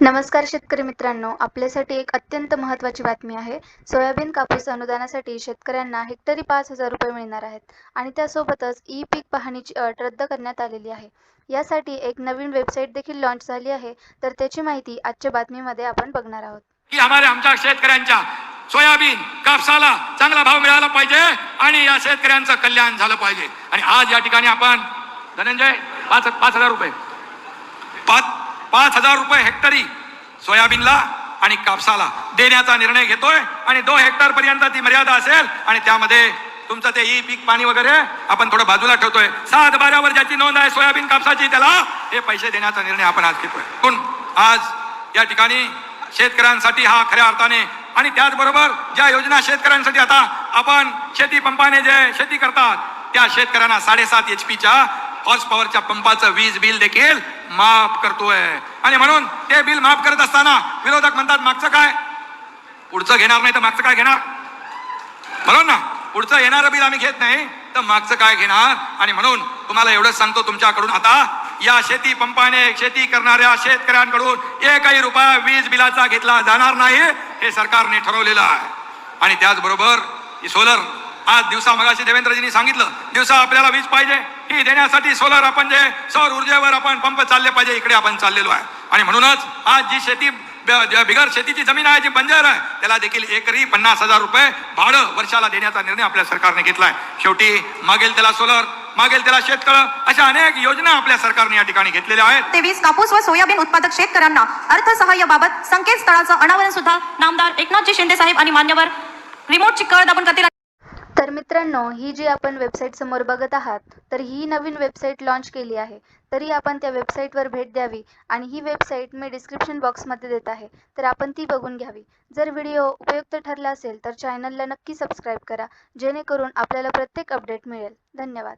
नमस्कार शेतकरी मित्रांनो आपल्यासाठी एक अत्यंत महत्त्वाची बातमी आहे. सोयाबीन कापूस अनुदानासाठी शेतकऱ्यांना हेक्टरी पाच हजार रुपये मिळणार आहेत आणि त्यासोबतच ई पीक पाहणीची अट रद्द करण्यात आलेली आहे. यासाठी एक नवीन वेबसाईट देखील लॉन्च झाली आहे. तर त्याची माहिती आजच्या बातमीमध्ये आपण बघणार आहोत. की आम्हाला आमच्या शेतकऱ्यांच्या सोयाबीन कापसाला चांगला भाव मिळाला पाहिजे आणि या शेतकऱ्यांचं कल्याण झालं पाहिजे. आणि आज या ठिकाणी आपण धनंजय पाच पाच हजार रुपये. पाच पाच हजार रुपये हेक्टरी सोयाबीनला आणि कापसाला देण्याचा निर्णय घेतोय आणि दोन हेक्टर पर्यंत ती मर्यादा असेल आणि त्यामध्ये तुमचं ते ई पीक पाणी वगैरे आपण थोडं बाजूला ठेवतोय. सात बारावर ज्याची नोंद आहे सोयाबीन कापसाची त्याला हे पैसे देण्याचा निर्णय आपण आज घेतोय. पण आज या ठिकाणी शेतकऱ्यांसाठी हा खऱ्या अर्थाने आणि त्याचबरोबर ज्या योजना शेतकऱ्यांसाठी आता आपण शेती पंपाने जे शेती करतात त्या शेतकऱ्यांना साडेसात एच पीच्या हॉर्स पॉवरच्या पंपाचं वीज बिल देखील माफ करतोय आणि म्हणून ते बिल माफ करत असताना विरोधक म्हणतात मागचं काय? पुढचं घेणार नाही तर मागचं काय घेणार? म्हणून ना पुढचं येणारं बिल आम्ही घेत नाही तर मागचं काय घेणार? आणि म्हणून तुम्हाला एवढंच सांगतो तुमच्याकडून आता या शेती पंपाने शेती करणाऱ्या शेतकऱ्यांकडून एकही रुपया वीज बिलाचा घेतला जाणार नाही हे सरकारने ठरवलेलं आहे. आणि त्याचबरोबर सोलर आज दिवसा मगाशी देवेंद्रजींनी सांगितलं दिवसा आपल्याला वीज पाहिजे. ही देण्यासाठी सोलर आपण जे सौर ऊर्जेवर आपण पंप चालले पाहिजे इकडे आपण चाललेलो आहे. आणि म्हणूनच आज जी शेती बिगर शेतीची जमीन आहे जी बंजर आहे त्याला देखील एकरी पन्नास हजार रुपये भाडं वर्षाला देण्याचा निर्णय आपल्या सरकारने घेतलाय. शेवटी मागेल त्याला सोलर मागेल त्याला शेतकळ अशा अनेक योजना आपल्या सरकारने या ठिकाणी घेतलेल्या आहेत. तेवीस कापूस व सोयाबीन उत्पादक शेतकऱ्यांना अर्थसहाय्याबाबत संकेतस्थळाचं अनावरण सुद्धा. नामदार एकनाथजी शिंदे साहेब आणि मान्यवर रिमोटची कळ दाबून करतील तर मित्रांनो ही जी आपण वेबसाईट समोर बघत आहात तर ही नवीन वेबसाईट लॉन्च केली आहे. तरी आपण त्या वेबसाईटवर भेट द्यावी आणि ही वेबसाईट मी डिस्क्रिप्शन बॉक्समध्ये देत आहे. तर आपण ती बघून घ्यावी. जर व्हिडिओ उपयुक्त ठरला असेल तर चॅनलला नक्की सबस्क्राईब करा जेणेकरून आपल्याला प्रत्येक अपडेट मिळेल. धन्यवाद.